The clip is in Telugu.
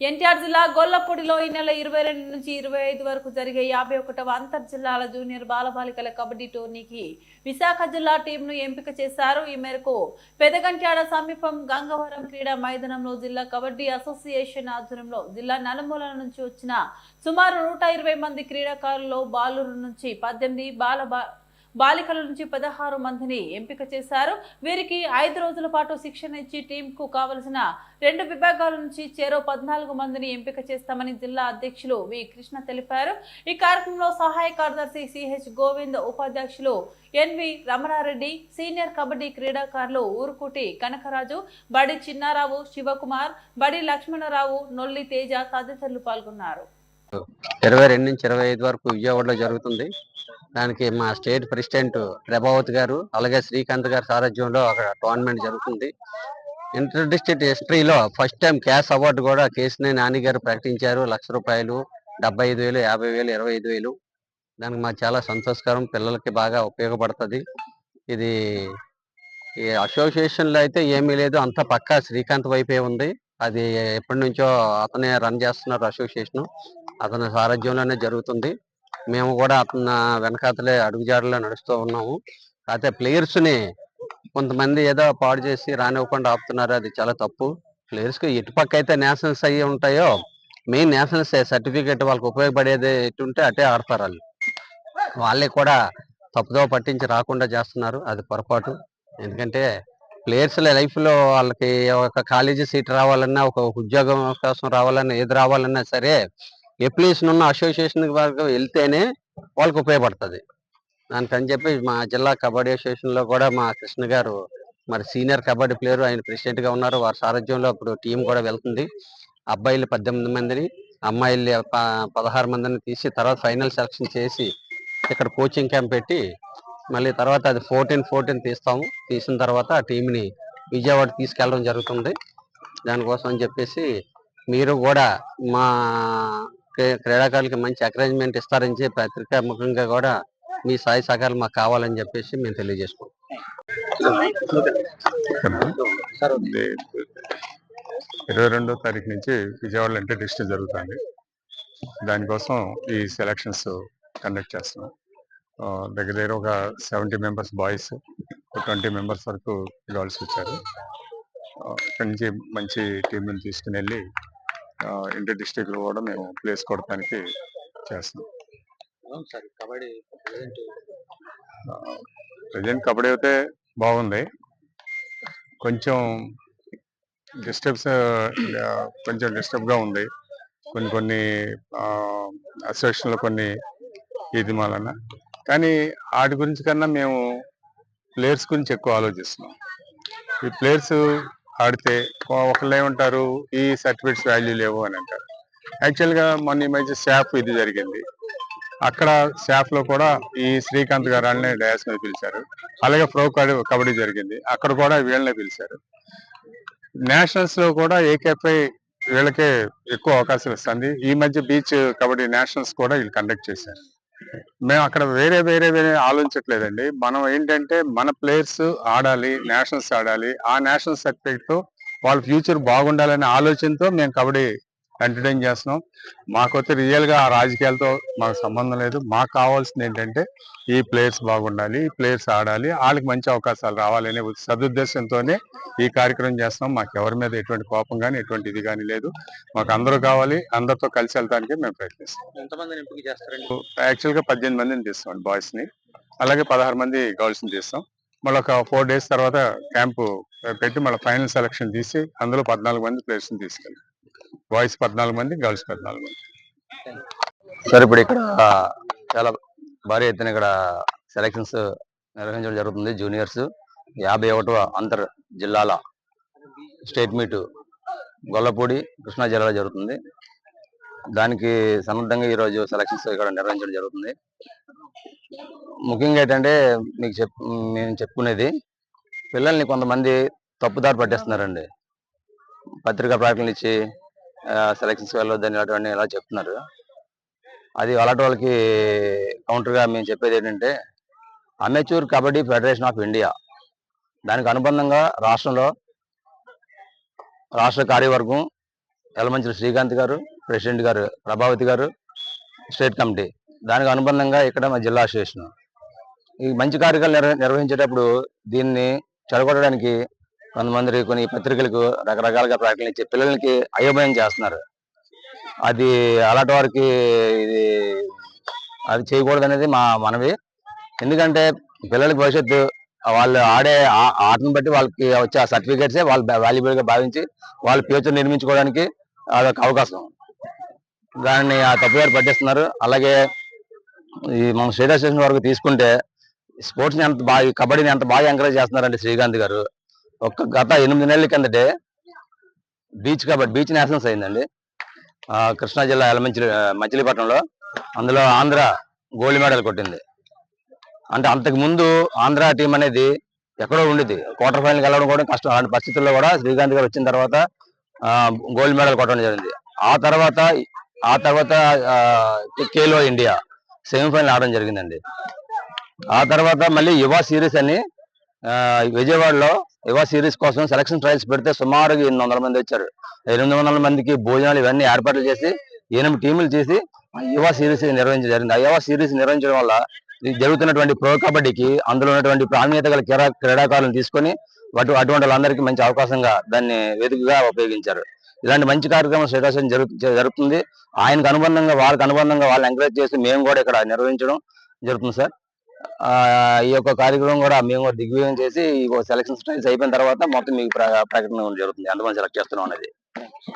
ఎన్టీఆర్ జిల్లా గొల్లపూడిలో ఈ నెల ఇరవై రెండు నుంచి ఇరవై ఐదు వరకు జరిగే యాభై ఒకటవ అంతర్ జిల్లాల జూనియర్ బాలబాలికల కబడ్డీ టోర్నీకి విశాఖ జిల్లా టీంను ఎంపిక చేశారు. ఈ మేరకు పెదగంట్యాడ సమీపం గంగవరం క్రీడా మైదానంలో జిల్లా కబడ్డీ అసోసియేషన్ ఆధ్వర్యంలో జిల్లా నలుమూలల నుంచి వచ్చిన సుమారు నూట ఇరవై మంది క్రీడాకారుల్లో బాలురు నుంచి పద్దెనిమిది బాలబా బాలికల నుంచి పదహారు మందిని ఎంపిక చేశారు. వీరికి ఐదు రోజుల పాటు శిక్షణ ఇచ్చి టీంకు కావలసిన రెండు విభాగాల నుంచి చేరో పద్నాలుగు మందిని ఎంపిక చేస్తామని జిల్లా అధ్యక్షులు వి. కృష్ణ తెలిపారు. ఈ కార్యక్రమంలో సహాయ కార్యదర్శి సిహెచ్ గోవింద్ ఉపాధ్యక్షులు ఎన్వి రమణారెడ్డి సీనియర్ కబడ్డీ క్రీడాకారులు ఊరుకుటి కనకరాజు బడి చిన్నారావు శివకుమార్ బడి లక్ష్మణరావు నొల్లి తేజ తదితరులు పాల్గొన్నారు. ఇరవై రెండు నుంచి ఇరవై ఐదు వరకు విజయవాడలో జరుగుతుంది. దానికి మా స్టేట్ ప్రెసిడెంట్ ప్రభావత్ గారు అలాగే శ్రీకాంత్ గారి సారథ్యంలో అక్కడ టోర్నమెంట్ జరుగుతుంది. ఇంటర్ డిస్ట్రిక్ట్ హిస్టరీలో ఫస్ట్ టైం క్యాష్ అవార్డు కూడా కేసినే నాని గారు ప్రకటించారు. లక్ష రూపాయలు డెబ్బై ఐదు వేలు యాభై వేలు ఇరవై ఐదు వేలు. దానికి మాకు చాలా సంతోషకరం. పిల్లలకి బాగా ఉపయోగపడుతుంది. ఇది ఈ అసోసియేషన్లో అయితే ఏమీ లేదు. అంతా పక్కా శ్రీకాంత్ వైపే ఉంది. అది ఎప్పటి నుంచో అతనే రన్ చేస్తున్నారు అసోసియేషన్ అతని సారథ్యంలోనే జరుగుతుంది. మేము కూడా అతను వెనకాతలే అడుగుజాడలో నడుస్తూ ఉన్నాము. అయితే ప్లేయర్స్ని కొంతమంది ఏదో పాడు చేసి రానివ్వకుండా ఆపుతున్నారు. అది చాలా తప్పు. ప్లేయర్స్కి ఎటుపక్క అయితే నేషనల్స్ అయ్యి ఉంటాయో మెయిన్ నేషనల్స్ సర్టిఫికేట్ వాళ్ళకి ఉపయోగపడేది ఎటుంటే అటే ఆడతారు వాళ్ళు. వాళ్ళే కూడా తప్పుదో పట్టించి రాకుండా చేస్తున్నారు. అది పొరపాటు. ఎందుకంటే ప్లేయర్స్ లైఫ్లో వాళ్ళకి ఒక కాలేజీ సీట్ రావాలన్నా ఒక ఉద్యోగం అవకాశం రావాలన్నా ఏది రావాలన్నా సరే ఎప్లికేషన్ ఉన్న అసోసియేషన్ వరకు వెళ్తేనే వాళ్ళకి ఉపయోగపడుతుంది. దానికని చెప్పి మా జిల్లా కబడ్డీ అసోసియేషన్లో కూడా మా కృష్ణ గారు మరి సీనియర్ కబడ్డీ ప్లేయర్ ఆయన ప్రెసిడెంట్గా ఉన్నారు. వారి సారథ్యంలో ఇప్పుడు టీం కూడా వెళ్తుంది. అబ్బాయిలు పద్దెనిమిది మందిని అమ్మాయిలు పదహారు మందిని తీసి తర్వాత ఫైనల్ సెలక్షన్ చేసి ఇక్కడ కోచింగ్ క్యాంప్ పెట్టి మళ్ళీ తర్వాత అది ఫోర్టీన్ ఫోర్టీన్ తీస్తాము. తీసిన తర్వాత ఆ టీంని విజయవాడ తీసుకెళ్ళడం జరుగుతుంది. దానికోసం అని చెప్పేసి మీరు కూడా మా క్రీడాకారులకి మంచి ఎంకరేజ్మెంట్ ఇస్తారని చెప్పి పత్రికా ముఖంగా కూడా మీ సాయి సహకారాలు మాకు కావాలని చెప్పేసి మేము తెలియజేసుకుంటాం ఇరవై రెండో తారీఖు నుంచి విజయవాడలో ఇంటర్ డిస్ట్రిక్ట్ జరుగుతుంది. దానికోసం ఈ సెలక్షన్స్ కండక్ట్ చేస్తున్నాం. దగ్గర దగ్గర ఒక seventy members boys twenty members వరకు గర్ల్స్ వచ్చారు. ఇక్కడి నుంచి మంచి టీంని తీసుకుని వెళ్ళి ఇంటర్ డిస్ట్రిక్ట్లో కూడా మేము ప్లేస్ కొడటానికి చేస్తున్నాం కబడ్డీ ప్రజెంట్. కబడ్డీ అయితే బాగుంది. కొంచెం డిస్టర్బ్స్ కొంచెం డిస్టర్బ్గా ఉంది. కొన్ని కొన్ని అసోసియేషన్లో కొన్ని ఇది వలన కానీ వాటి గురించి కన్నా మేము ప్లేయర్స్ గురించి ఎక్కువ ఆలోచిస్తున్నాం. ఈ ప్లేయర్స్ ఆడితే ఒకళ్ళు ఏమంటారు ఈ సర్టిఫికేట్స్ వాల్యూ లేవు అని అంటారు. యాక్చువల్గా మొన్న ఈ మధ్య శాఫ్ ఇది జరిగింది. అక్కడ శాఫ్లో కూడా ఈ శ్రీకాంత్ గారు అని డయాస్ మీద పిలిచారు. అలాగే ప్రో కబడ్డీ కబడ్డీ జరిగింది. అక్కడ కూడా వీళ్ళనే పిలిచారు. నేషనల్స్లో కూడా ఏకేపై వీళ్ళకే ఎక్కువ అవకాశం ఇస్తుంది ఈ మధ్య బీచ్ కబడ్డీ నేషనల్స్ కూడా వీళ్ళు కండక్ట్ చేశారు. మేము అక్కడ వేరే వేరే వేరే ఆలోచించట్లేదండి. మనం ఏంటంటే మన ప్లేయర్స్ ఆడాలి నేషనల్స్ ఆడాలి. ఆ నేషనల్ సర్టిఫికేట్తో వాళ్ళ ఫ్యూచర్ బాగుండాలనే ఆలోచనతో మేము కబడ్డీ ఎంటర్టైన్ చేస్తున్నాం. మాకైతే రియల్గా ఆ రాజకీయాలతో మాకు సంబంధం లేదు. మాకు కావాల్సింది ఏంటంటే ఈ ప్లేయర్స్ బాగుండాలి ఈ ప్లేయర్స్ ఆడాలి వాళ్ళకి మంచి అవకాశాలు రావాలనే సదుద్దేశంతోనే ఈ కార్యక్రమం చేస్తున్నాం. మాకు ఎవరి మీద ఎటువంటి కోపం కానీ ఎటువంటి ఇది కానీ లేదు. మాకు అందరూ కావాలి అందరితో కలిసి వెళ్తానికి మేము ప్రయత్నిస్తాం. ఎంతమందిని ఎంపిక చేస్తారండి? యాక్చువల్గా పద్దెనిమిది మందిని తీస్తాం బాయ్స్ని. అలాగే పదహారు మంది గర్ల్స్ని తీస్తాం. మళ్ళీ ఒక ఫోర్ డేస్ తర్వాత క్యాంపు పెట్టి మళ్ళీ ఫైనల్ సెలక్షన్ తీసి అందులో పద్నాలుగు మంది ప్లేయర్స్ని తీసుకెళ్ళి. బాయ్స్ పద్నాలుగు మంది గర్ల్స్ పద్నాలుగు మంది. సార్. ఇప్పుడు ఇక్కడ చాలా భారీ ఎత్తున ఇక్కడ సెలక్షన్స్ నిర్వహించడం జరుగుతుంది. జూనియర్స్ యాభై ఒకటవ అంతర్ జిల్లాల స్టేట్ మీట్ గొల్లపూడి కృష్ణా జిల్లాలో జరుగుతుంది. దానికి సన్నద్ధంగా ఈరోజు సెలక్షన్స్ ఇక్కడ నిర్వహించడం జరుగుతుంది. ముఖ్యంగా ఏంటంటే మీకు చెప్ మేము చెప్పుకునేది పిల్లల్ని కొంతమంది తప్పుదారి పట్టేస్తున్నారండి. పత్రికా ప్రకటనలు ఇచ్చి సెలక్షన్స్ వెళ్ళొద్దని ఇలాంటివన్నీ ఇలా చెప్తున్నారు? అది అలాంటి వాళ్ళకి కౌంటర్గా మేము చెప్పేది ఏంటంటే amateur kabaddi federation of India దానికి అనుబంధంగా రాష్ట్రంలో రాష్ట్ర కార్యవర్గం యలమంచిలి శ్రీకాంత్ గారు ప్రెసిడెంట్ గారు ప్రభావతి గారు స్టేట్ కమిటీ దానికి అనుబంధంగా ఇక్కడ మా జిల్లా అసోసియేషన్ ఈ మంచి కార్యక్రమాలు నిర్వహించేటప్పుడు దీన్ని చెడగొట్టడానికి కొంతమంది కొన్ని పత్రికలకు రకరకాలుగా ప్రకటనలు ఇచ్చి పిల్లలకి అయోమయం చేస్తున్నారు. అది అలాంటి వారికి ఇది అది చేయకూడదు అనేది మా మనవి. ఎందుకంటే పిల్లలకి భవిష్యత్తు వాళ్ళు ఆడే ఆటను బట్టి వాళ్ళకి వచ్చే ఆ సర్టిఫికేట్సే వాళ్ళు వాల్యుబుల్గా భావించి వాళ్ళ ఫ్యూచర్ నిర్మించుకోవడానికి అదొక అవకాశం. దాన్ని ఆ తప్పుదారి పట్టిస్తున్నారు. అలాగే ఈ మన శ్రీరాజ్ స్టేషన్ వరకు తీసుకుంటే స్పోర్ట్స్ని ఎంత బాగా కబడ్డీని ఎంత బాగా ఎంకరేజ్ చేస్తున్నారంటే శ్రీకాంత్ గారు. ఒక్క గత ఎనిమిది నెలల కిందటే బీచ్ కబడ్డీ బీచ్ నేషనల్స్ అయిందండి. కృష్ణా జిల్లా ఎలమంచి మచిలీపట్నంలో అందులో ఆంధ్ర గోల్డ్ మెడల్ కొట్టింది. అంటే అంతకు ముందు ఆంధ్ర టీం అనేది ఎక్కడో ఉండేది క్వార్టర్ ఫైనల్కి వెళ్ళడం కూడా కష్టం. అలాంటి పరిస్థితుల్లో కూడా శ్రీకాంత్ గారు వచ్చిన తర్వాత గోల్డ్ మెడల్ కొట్టడం జరిగింది. ఆ తర్వాత ఆ తర్వాత కేలో ఇండియా సెమీఫైనల్ ఆడడం జరిగిందండి. ఆ తర్వాత మళ్ళీ యువ సిరీస్ అని విజయవాడలో యువ సిరీస్ కోసం సెలక్షన్ ట్రయల్స్ పెడితే సుమారుగా ఎనిమిది వందల మంది వచ్చారు. ఎనిమిది వందల మందికి భోజనాలు ఇవన్నీ ఏర్పాట్లు చేసి ఎనిమిది టీములు చేసి యువ సిరీస్ నిర్వహించడం జరిగింది. ఆ యువ సిరీస్ నిర్వహించడం వల్ల ఇది జరుగుతున్నటువంటి ప్రో కబడ్డీకి అందులో ఉన్నటువంటి ప్రాణ్యత గల క్రీడాకారులను తీసుకొని వాటి అటువంటి వాళ్ళందరికీ మంచి అవకాశంగా దాన్ని వేదికగా ఉపయోగించారు. ఇలాంటి మంచి కార్యక్రమం శ్రీకాశం జరుగు జరుగుతుంది. ఆయనకు అనుబంధంగా వాళ్ళకి అనుబంధంగా వాళ్ళు ఎంకరేజ్ చేసి మేము కూడా ఇక్కడ నిర్వహించడం జరుగుతుంది సార్. ఈ యొక్క కార్యక్రమం కూడా మేము కూడా దిగ్విజయం చేసి ఈ సెలక్షన్ స్టైల్స్ అయిపోయిన తర్వాత మొత్తం మీకు ప్ర- ప్రకటన జరుగుతుంది. ఎంతమంది సెలెక్ట్ చేస్తున్నాం అనేది.